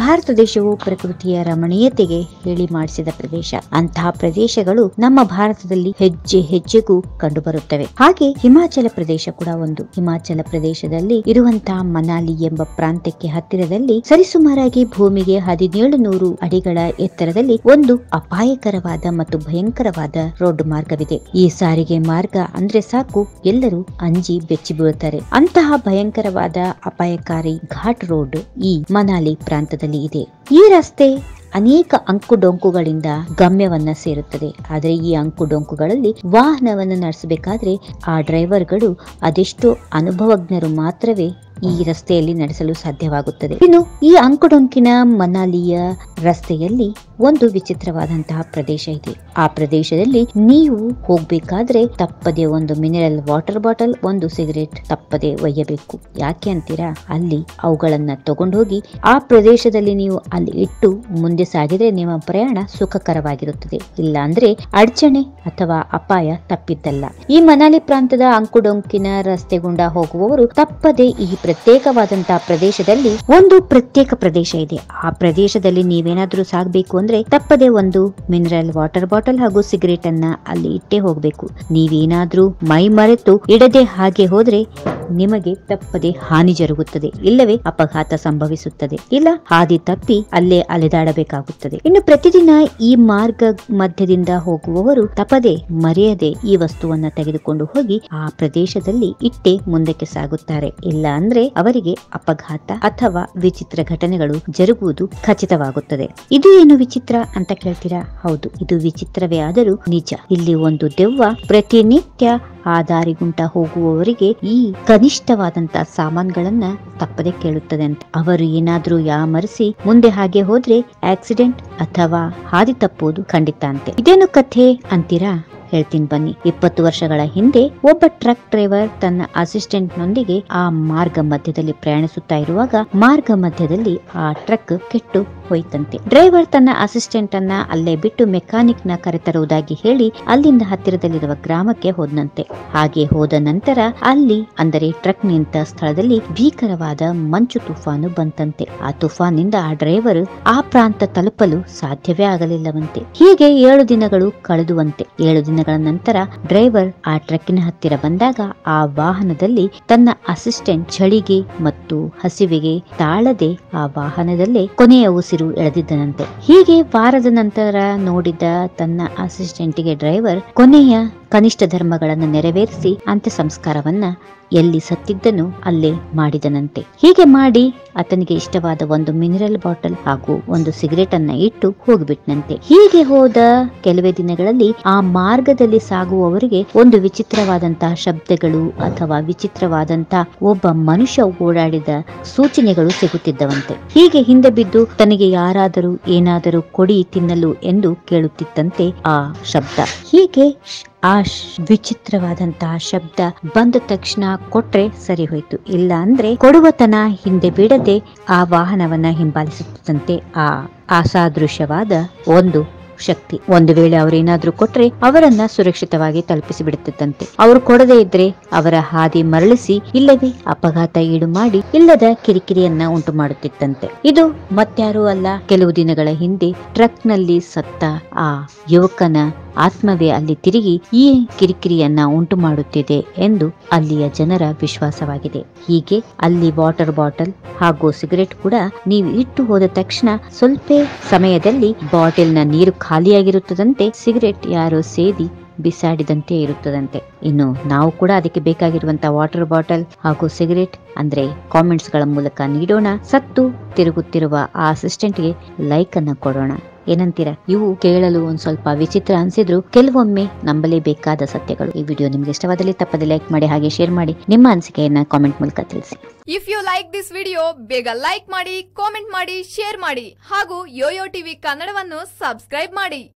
ಭಾರತ ದೇಶವು ಪ್ರಕೃತಿಯ ರಮಣೀಯತೆಗೆ ಹೇಳಿ ಮಾಡಿಸಿದ ಪ್ರದೇಶ. ಅಂತಹ ಪ್ರದೇಶಗಳು ನಮ್ಮ ಭಾರತದಲ್ಲಿ ಹೆಜ್ಜೆ ಹೆಜ್ಜೆಗೂ ಕಂಡುಬರುತ್ತವೆ. ಹಾಗೆ ಹಿಮಾಚಲ ಪ್ರದೇಶ ಕೂಡ ಒಂದು. ಹಿಮಾಚಲ ಪ್ರದೇಶದಲ್ಲಿ ಇರುವಂತಹ ಮನಾಲಿ ಎಂಬ ಪ್ರಾಂತ್ಯಕ್ಕೆ ಹತ್ತಿರದಲ್ಲಿ ಸರಿಸುಮಾರಾಗಿ ಭೂಮಿಗೆ ಹದಿನೇಳು ನೂರು ಅಡಿಗಳ ಎತ್ತರದಲ್ಲಿ ಒಂದು ಅಪಾಯಕರವಾದ ಮತ್ತು ಭಯಂಕರವಾದ ರೋಡ್ ಮಾರ್ಗವಿದೆ. ಈ ಸಾರಿಗೆ ಮಾರ್ಗ ಅಂದ್ರೆ ಸಾಕು, ಎಲ್ಲರೂ ಅಂಜಿ ಬೆಚ್ಚಿ ಬೀಳುತ್ತಾರೆ. ಅಂತಹ ಭಯಂಕರವಾದ ಅಪಾಯಕಾರಿ ಘಾಟ್ ರೋಡ್ ಈ ಮನಾಲಿ ಪ್ರಾಂತದಲ್ಲಿ ಇದೆ. ಈ ರಸ್ತೆ ಅನೇಕ ಅಂಕು ಡೊಂಕುಗಳಿಂದ ಗಮ್ಯವನ್ನ ಸೇರುತ್ತದೆ. ಆದರೆ ಈ ಅಂಕು ಡೊಂಕುಗಳಲ್ಲಿ ವಾಹನವನ್ನು ನಡೆಸಬೇಕಾದ್ರೆ ಆ ಡ್ರೈವರ್ಗಳು ಅದೆಷ್ಟೋ ಅನುಭವಜ್ಞರು ಮಾತ್ರವೇ ಈ ರಸ್ತೆಯಲ್ಲಿ ನಡೆಸಲು ಸಾಧ್ಯವಾಗುತ್ತದೆ. ಇನ್ನು ಈ ಅಂಕುಡೊಂಕಿನ ಮನಾಲಿಯ ರಸ್ತೆಯಲ್ಲಿ ಒಂದು ವಿಚಿತ್ರವಾದಂತಹ ಪ್ರದೇಶ ಇದೆ. ಆ ಪ್ರದೇಶದಲ್ಲಿ ನೀವು ಹೋಗ್ಬೇಕಾದ್ರೆ ತಪ್ಪದೆ ಒಂದು ಮಿನರಲ್ ವಾಟರ್ ಬಾಟಲ್ ಒಂದು ಸಿಗರೇಟ್ ತಪ್ಪದೆ ಒಯ್ಯಬೇಕು. ಯಾಕೆ ಅಂತೀರಾ? ಅಲ್ಲಿ ಅವುಗಳನ್ನ ತಗೊಂಡೋಗಿ ಆ ಪ್ರದೇಶದಲ್ಲಿ ನೀವು ಅಲ್ಲಿ ಇಟ್ಟು ಮುಂದೆ ಸಾಗಿದ್ರೆ ನಿಮ್ಮ ಪ್ರಯಾಣ ಸುಖಕರವಾಗಿರುತ್ತದೆ. ಇಲ್ಲ ಅಂದ್ರೆ ಅಡಚಣೆ ಅಥವಾ ಅಪಾಯ ತಪ್ಪಿದ್ದಲ್ಲ. ಈ ಮನಾಲಿ ಪ್ರಾಂತದ ಅಂಕುಡೊಂಕಿನ ರಸ್ತೆಗುಂಡ ಹೋಗುವವರು ತಪ್ಪದೆ ಈ ಪ್ರತ್ಯೇಕವಾದಂತಹ ಪ್ರದೇಶದಲ್ಲಿ ಒಂದು ಪ್ರತ್ಯೇಕ ಪ್ರದೇಶ ಇದೆ. ಆ ಪ್ರದೇಶದಲ್ಲಿ ನೀವೇನಾದ್ರೂ ಸಾಗಬೇಕು ಅಂದ್ರೆ ತಪ್ಪದೆ ಒಂದು ಮಿನರಲ್ ವಾಟರ್ ಬಾಟಲ್ ಹಾಗೂ ಸಿಗರೇಟ್ ಅನ್ನ ಅಲ್ಲಿ ಇಟ್ಟೇ ಹೋಗ್ಬೇಕು. ನೀವೇನಾದ್ರೂ ಮೈ ಮರೆತು ಇಡದೆ ಹಾಗೆ ಹೋದ್ರೆ ನಿಮಗೆ ತಪ್ಪದೆ ಹಾನಿ ಜರುಗುತ್ತದೆ, ಇಲ್ಲವೇ ಅಪಘಾತ ಸಂಭವಿಸುತ್ತದೆ. ಇಲ್ಲ, ಹಾದಿ ತಪ್ಪಿ ಅಲ್ಲೇ ಅಲೆದಾಡಬೇಕಾಗುತ್ತದೆ. ಇನ್ನು ಪ್ರತಿದಿನ ಈ ಮಾರ್ಗ ಮಧ್ಯದಿಂದ ಹೋಗುವವರು ತಪ್ಪದೆ ಮರೆಯದೆ ಈ ವಸ್ತುವನ್ನ ತೆಗೆದುಕೊಂಡು ಹೋಗಿ ಆ ಪ್ರದೇಶದಲ್ಲಿ ಇಟ್ಟೆ ಮುಂದಕ್ಕೆ ಸಾಗುತ್ತಾರೆ. ಇಲ್ಲ ಅಂದ್ರೆ ಅವರಿಗೆ ಅಪಘಾತ ಅಥವಾ ವಿಚಿತ್ರ ಘಟನೆಗಳು ಜರುಗುವುದು ಖಚಿತವಾಗುತ್ತದೆ. ಇದು ಏನು ವಿಚಿತ್ರ ಅಂತ ಕೇಳ್ತೀರಾ? ಹೌದು, ಇದು ವಿಚಿತ್ರವೇ ಆದರೂ ನಿಜ. ಇಲ್ಲಿ ಒಂದು ದೆವ್ವ ಪ್ರತಿನಿತ್ಯ ಆ ದಾರಿಗುಂಟ ಹೋಗುವವರಿಗೆ ಈ ಕನಿಷ್ಠವಾದಂತಹ ಸಾಮಾನುಗಳನ್ನ ತಪ್ಪದೆ ಕೇಳುತ್ತದೆ ಅಂತ. ಅವರು ಏನಾದ್ರೂ ಯಾಮರಿಸಿ ಮುಂದೆ ಹಾಗೆ ಹೋದ್ರೆ ಆಕ್ಸಿಡೆಂಟ್ ಅಥವಾ ಹಾದಿ ತಪ್ಪುವುದು ಖಂಡಿತ ಅಂತೆ. ಇದೇನು ಕಥೆ ಅಂತೀರಾ? ಹೇಳ್ತೀನಿ ಬನ್ನಿ. ಇಪ್ಪತ್ತು ವರ್ಷಗಳ ಹಿಂದೆ ಒಬ್ಬ ಟ್ರಕ್ ಡ್ರೈವರ್ ತನ್ನ ಅಸಿಸ್ಟೆಂಟ್ ನೊಂದಿಗೆ ಆ ಮಾರ್ಗ ಮಧ್ಯದಲ್ಲಿ ಪ್ರಯಾಣಿಸುತ್ತಾ ಇರುವಾಗ ಮಾರ್ಗ ಮಧ್ಯದಲ್ಲಿ ಆ ಟ್ರಕ್ ಕೆಟ್ಟು ಹೋಯ್ತಂತೆ. ಡ್ರೈವರ್ ತನ್ನ ಅಸಿಸ್ಟೆಂಟ್ ಅನ್ನ ಅಲ್ಲೇ ಬಿಟ್ಟು ಮೆಕ್ಯಾನಿಕ್ನ ಕರೆತರುವುದಾಗಿ ಹೇಳಿ ಅಲ್ಲಿಂದ ಹತ್ತಿರದಲ್ಲಿರುವ ಗ್ರಾಮಕ್ಕೆ ಹೋದನಂತೆ. ಹಾಗೆ ಹೋದ ನಂತರ ಅಲ್ಲಿ, ಅಂದರೆ ಟ್ರಕ್ ನಿಂತ ಸ್ಥಳದಲ್ಲಿ ಭೀಕರವಾದ ಮಂಚು ತುಫಾನು ಬಂತಂತೆ. ಆ ತುಫಾನಿಂದ ಆ ಡ್ರೈವರ್ ಆ ಪ್ರಾಂತ ತಲುಪಲು ಸಾಧ್ಯವೇ ಆಗಲಿಲ್ಲವಂತೆ. ಹೀಗೆ ಏಳು ದಿನಗಳು ಕಳೆದುವಂತೆ. ಏಳು ದಿನಗಳ ನಂತರ ಡ್ರೈವರ್ ಆ ಟ್ರಕ್ಕಿನ ಹತ್ತಿರ ಬಂದಾಗ ಆ ವಾಹನದಲ್ಲಿ ತನ್ನ ಅಸಿಸ್ಟೆಂಟ್ ಚಳಿಗೆ ಮತ್ತು ಹಸಿವಿಗೆ ತಾಳದೆ ಆ ವಾಹನದಲ್ಲೇ ಕೊನೆಯ ಉಸಿರು ಎಳೆದಿದ್ದನಂತೆ. ಹೀಗೆ ವಾರದ ನಂತರ ನೋಡಿದ ತನ್ನ ಅಸಿಸ್ಟೆಂಟ್ಗೆ ಡ್ರೈವರ್ ಕೊನೆಯ ಕನಿಷ್ಠ ಧರ್ಮಗಳನ್ನು ನೆರವೇರಿಸಿ ಅಂತ್ಯ ಸಂಸ್ಕಾರವನ್ನ ಎಲ್ಲಿ ಸತ್ತಿದ್ದನು ಅಲ್ಲೇ ಮಾಡಿದನಂತೆ. ಹೀಗೆ ಮಾಡಿ ಆತನಿಗೆ ಇಷ್ಟವಾದ ಒಂದು ಮಿನರಲ್ ಬಾಟಲ್ ಹಾಗೂ ಒಂದು ಸಿಗರೇಟ್ ಅನ್ನ ಇಟ್ಟು ಹೋಗ್ಬಿಟ್ನಂತೆ. ಹೀಗೆ ಹೋದ ಕೆಲವೇ ದಿನಗಳಲ್ಲಿ ಆ ಮಾರ್ಗದಲ್ಲಿ ಸಾಗುವವರಿಗೆ ಒಂದು ವಿಚಿತ್ರವಾದಂತಹ ಶಬ್ದಗಳು ಅಥವಾ ವಿಚಿತ್ರವಾದಂತಹ ಒಬ್ಬ ಮನುಷ್ಯ ಓಡಾಡಿದ ಸೂಚನೆಗಳು ಸಿಗುತ್ತಿದ್ದವಂತೆ. ಹೀಗೆ ಹಿಂದೆ ಬಿದ್ದು ತನಗೆ ಯಾರಾದರೂ ಏನಾದರೂ ಕೊಡಿ ತಿನ್ನಲು ಎಂದು ಕೇಳುತ್ತಿತ್ತಂತೆ ಆ ಶಬ್ದ. ಹೀಗೆ ಆ ವಿಚಿತ್ರವಾದಂತಹ ಶಬ್ದ ಬಂದ ತಕ್ಷಣ ಕೊಟ್ರೆ ಸರಿ ಹೋಯ್ತು. ಇಲ್ಲ ಅಂದ್ರೆ ಕೊಡುವತನ ಹಿಂದೆ ಬಿಡದೆ ಆ ವಾಹನವನ್ನ ಹಿಂಬಾಲಿಸುತ್ತಂತೆ ಆ ಅಸಾದೃಶ್ಯವಾದ ಒಂದು ಶಕ್ತಿ. ಒಂದು ವೇಳೆ ಅವರೇನಾದ್ರೂ ಕೊಟ್ರೆ ಅವರನ್ನ ಸುರಕ್ಷಿತವಾಗಿ ತಲುಪಿಸಿ ಬಿಡುತ್ತಂತೆ ಅವರು ಕೊಡದೇ ಇದ್ರೆ ಅವರ ಹಾದಿ ಮರಳಿಸಿ ಇಲ್ಲವೇ ಅಪಘಾತ ಈಡು ಮಾಡಿ ಇಲ್ಲದ ಕಿರಿಕಿರಿಯನ್ನ ಉಂಟು ಮಾಡುತ್ತಿತ್ತಂತೆ. ಇದು ಮತ್ಯಾರೂ ಅಲ್ಲ, ಕೆಲವು ದಿನಗಳ ಹಿಂದೆ ಟ್ರಕ್ನಲ್ಲಿ ಸತ್ತ ಆ ಯುವಕನ ಆತ್ಮವೇ ಅಲ್ಲಿ ತಿರುಗಿ ಈ ಕಿರಿಕಿರಿಯನ್ನ ಉಂಟು ಮಾಡುತ್ತಿದೆ ಎಂದು ಅಲ್ಲಿಯ ಜನರ ವಿಶ್ವಾಸವಾಗಿದೆ. ಹೀಗೆ ಅಲ್ಲಿ ವಾಟರ್ ಬಾಟಲ್ ಹಾಗೂ ಸಿಗರೆಟ್ ಕೂಡ ನೀವು ಇಟ್ಟು ಹೋದ ತಕ್ಷಣ ಸ್ವಲ್ಪ ಸಮಯದಲ್ಲಿ ಬಾಟಲ್ನ ನೀರು ಖಾಲಿಯಾಗಿರುತ್ತದಂತೆ ಸಿಗರೆಟ್ ಯಾರೋ ಸೇದಿ ಬಿಸಾಡಿದಂತೆ ಇರುತ್ತದಂತೆ. ಇನ್ನು ನಾವು ಕೂಡ ಅದಕ್ಕೆ ಬೇಕಾಗಿರುವಂತಹ ವಾಟರ್ ಬಾಟಲ್ ಹಾಗೂ ಸಿಗರೆಟ್ ಅಂದ್ರೆ ಕಾಮೆಂಟ್ಸ್ಗಳ ಮೂಲಕ ನೀಡೋಣ. ಸತ್ತು ತಿರುಗುತ್ತಿರುವ ಆ ಅಸಿಸ್ಟೆಂಟ್ಗೆ ಲೈಕ್ ಅನ್ನ ಕೊಡೋಣ. ಏನಂತೀರಾ? ಇವು ಕೇಳಲು ಒಂದ್ ಸ್ವಲ್ಪ ವಿಚಿತ್ರ ಅನ್ಸಿದ್ರು. ಕೆಲವೊಮ್ಮೆ ನಂಬಲೇಬೇಕಾದ ಸತ್ಯಗಳು. ಈ ವಿಡಿಯೋ ನಿಮ್ಗೆ ಇಷ್ಟವಾದಲ್ಲಿ ತಪ್ಪದೆ ಲೈಕ್ ಮಾಡಿ, ಹಾಗೆ ಶೇರ್ ಮಾಡಿ. ನಿಮ್ಮ ಅನಿಸಿಕೆಯನ್ನ ಕಾಮೆಂಟ್ ಮೂಲಕ ತಿಳಿಸಿ. If you like this video ಬೇಗ ಲೈಕ್ ಮಾಡಿ ಕಾಮೆಂಟ್ ಮಾಡಿ ಶೇರ್ ಮಾಡಿ. ಹಾಗೂ ಯೋಯೋ ಟಿವಿ ಕನ್ನಡವನ್ನು ಸಬ್ಸ್ಕ್ರೈಬ್ ಮಾಡಿ.